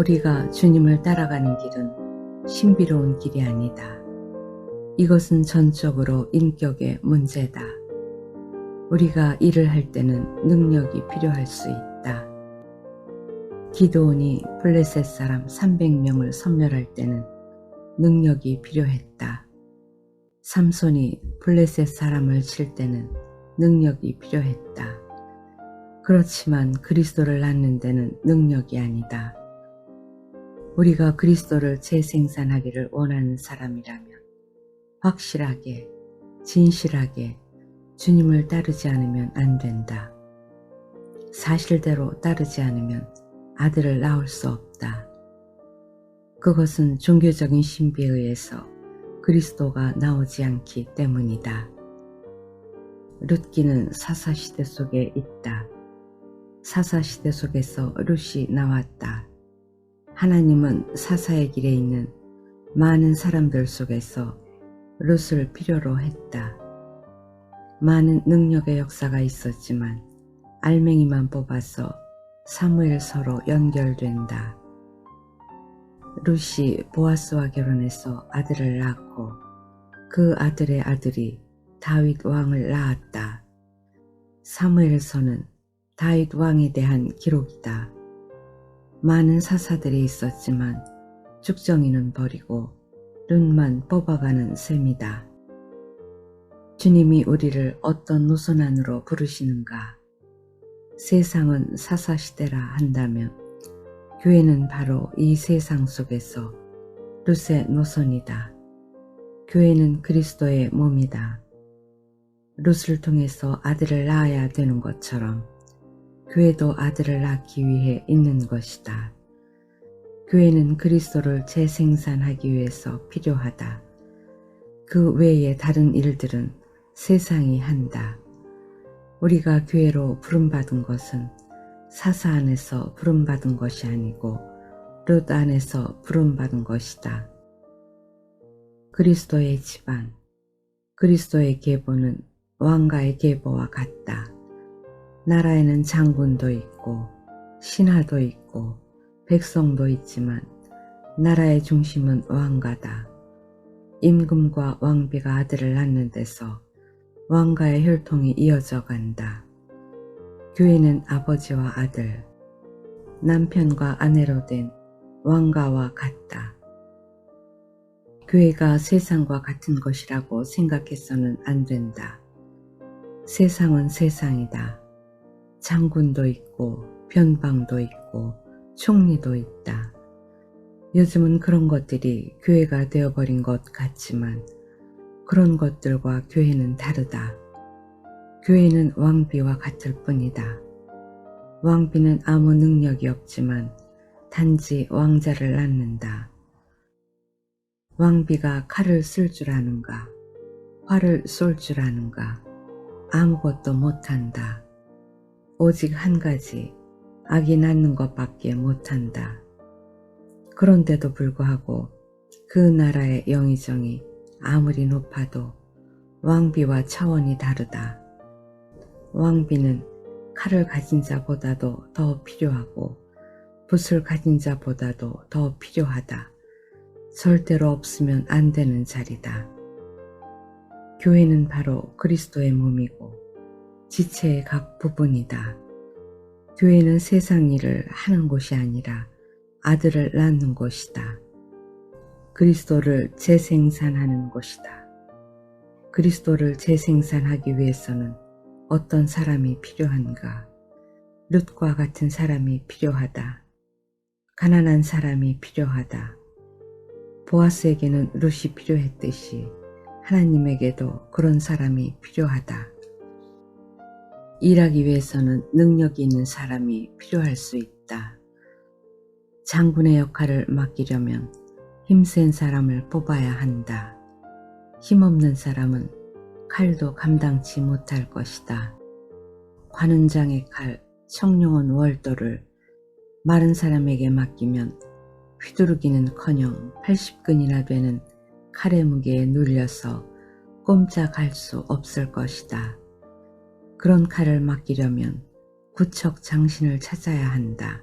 우리가 주님을 따라가는 길은 신비로운 길이 아니다. 이것은 전적으로 인격의 문제다. 우리가 일을 할 때는 능력이 필요할 수 있다. 기도원이 블레셋 사람 300명을 섬멸할 때는 능력이 필요했다. 삼손이 블레셋 사람을 칠 때는 능력이 필요했다. 그렇지만 그리스도를 낳는 데는 능력이 아니다. 우리가 그리스도를 재생산하기를 원하는 사람이라면 확실하게, 진실하게 주님을 따르지 않으면 안 된다. 사실대로 따르지 않으면 아들을 낳을 수 없다. 그것은 종교적인 신비에 의해서 그리스도가 나오지 않기 때문이다. 룻기는 사사시대 속에 있다. 사사시대 속에서 룻이 나왔다. 하나님은 사사의 길에 있는 많은 사람들 속에서 룻을 필요로 했다. 많은 능력의 역사가 있었지만 알맹이만 뽑아서 사무엘서로 연결된다. 룻이 보아스와 결혼해서 아들을 낳고 그 아들의 아들이 다윗 왕을 낳았다. 사무엘서는 다윗 왕에 대한 기록이다. 많은 사사들이 있었지만 축정이는 버리고 룬만 뽑아가는 셈이다. 주님이 우리를 어떤 노선 안으로 부르시는가? 세상은 사사시대라 한다면 교회는 바로 이 세상 속에서 룻의 노선이다. 교회는 그리스도의 몸이다. 룻을 통해서 아들을 낳아야 되는 것처럼 교회도 아들을 낳기 위해 있는 것이다. 교회는 그리스도를 재생산하기 위해서 필요하다. 그 외의 다른 일들은 세상이 한다. 우리가 교회로 부름받은 것은 사사 안에서 부름받은 것이 아니고 룻 안에서 부름받은 것이다. 그리스도의 집안, 그리스도의 계보는 왕가의 계보와 같다. 나라에는 장군도 있고 신하도 있고 백성도 있지만 나라의 중심은 왕가다. 임금과 왕비가 아들을 낳는 데서 왕가의 혈통이 이어져 간다. 교회는 아버지와 아들, 남편과 아내로 된 왕가와 같다. 교회가 세상과 같은 것이라고 생각해서는 안 된다. 세상은 세상이다. 장군도 있고 변방도 있고 총리도 있다. 요즘은 그런 것들이 교회가 되어버린 것 같지만 그런 것들과 교회는 다르다. 교회는 왕비와 같을 뿐이다. 왕비는 아무 능력이 없지만 단지 왕자를 낳는다. 왕비가 칼을 쓸 줄 아는가? 활을 쏠 줄 아는가? 아무것도 못한다. 오직 한 가지, 아기 낳는 것밖에 못한다. 그런데도 불구하고 그 나라의 영의정이 아무리 높아도 왕비와 차원이 다르다. 왕비는 칼을 가진 자보다도 더 필요하고 붓을 가진 자보다도 더 필요하다. 절대로 없으면 안 되는 자리다. 교회는 바로 그리스도의 몸이고 지체의 각 부분이다. 교회는 세상 일을 하는 곳이 아니라 아들을 낳는 곳이다. 그리스도를 재생산하는 곳이다. 그리스도를 재생산하기 위해서는 어떤 사람이 필요한가? 룻과 같은 사람이 필요하다. 가난한 사람이 필요하다. 보아스에게는 룻이 필요했듯이 하나님에게도 그런 사람이 필요하다. 일하기 위해서는 능력이 있는 사람이 필요할 수 있다. 장군의 역할을 맡기려면 힘센 사람을 뽑아야 한다. 힘없는 사람은 칼도 감당치 못할 것이다. 관훈장의 칼, 청룡원 월도를 마른 사람에게 맡기면 휘두르기는커녕 80근이나 되는 칼의 무게에 눌려서 꼼짝할 수 없을 것이다. 그런 칼을 맡기려면 구척 장신을 찾아야 한다.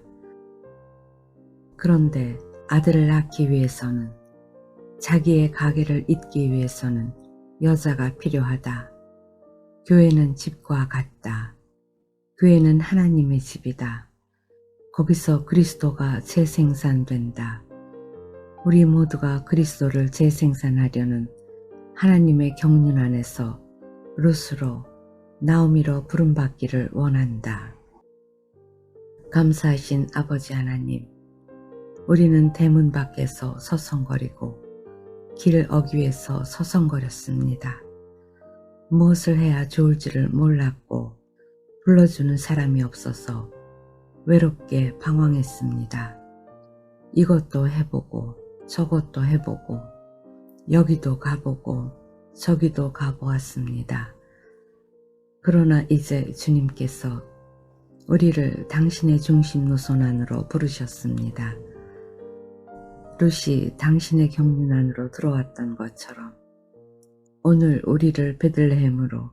그런데 아들을 낳기 위해서는 자기의 가게를 잇기 위해서는 여자가 필요하다. 교회는 집과 같다. 교회는 하나님의 집이다. 거기서 그리스도가 재생산된다. 우리 모두가 그리스도를 재생산하려는 하나님의 경륜 안에서 루스로 나오미로 부름받기를 원한다. 감사하신 아버지 하나님, 우리는 대문 밖에서 서성거리고 길을 어기위해서 서성거렸습니다. 무엇을 해야 좋을지를 몰랐고 불러주는 사람이 없어서 외롭게 방황했습니다. 이것도 해보고 저것도 해보고 여기도 가보고 저기도 가보았습니다. 그러나 이제 주님께서 우리를 당신의 중심 노선 안으로 부르셨습니다. 룻이 당신의 경륜 안으로 들어왔던 것처럼 오늘 우리를 베들레헴으로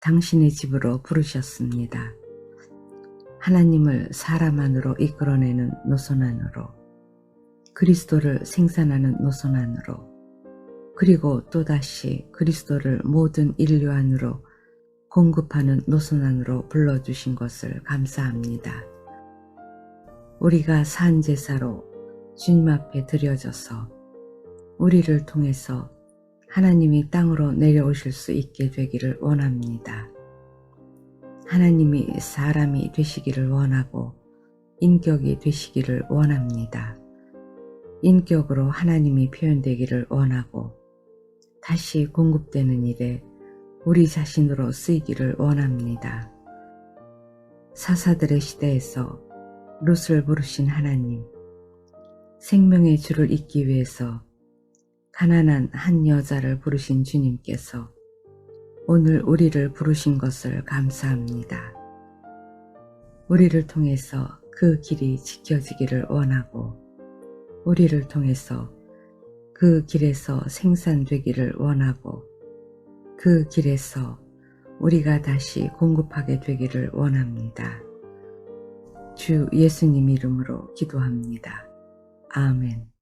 당신의 집으로 부르셨습니다. 하나님을 사람 안으로 이끌어내는 노선 안으로 그리스도를 생산하는 노선 안으로 그리고 또다시 그리스도를 모든 인류 안으로 공급하는 노선 안으로 불러주신 것을 감사합니다. 우리가 산 제사로 주님 앞에 드려져서 우리를 통해서 하나님이 땅으로 내려오실 수 있게 되기를 원합니다. 하나님이 사람이 되시기를 원하고 인격이 되시기를 원합니다. 인격으로 하나님이 표현되기를 원하고 다시 공급되는 일에 우리 자신으로 쓰이기를 원합니다. 사사들의 시대에서 룻을 부르신 하나님, 생명의 주를 잇기 위해서 가난한 한 여자를 부르신 주님께서 오늘 우리를 부르신 것을 감사합니다. 우리를 통해서 그 길이 지켜지기를 원하고 우리를 통해서 그 길에서 생산되기를 원하고 그 길에서 우리가 다시 공급하게 되기를 원합니다. 주 예수님 이름으로 기도합니다. 아멘.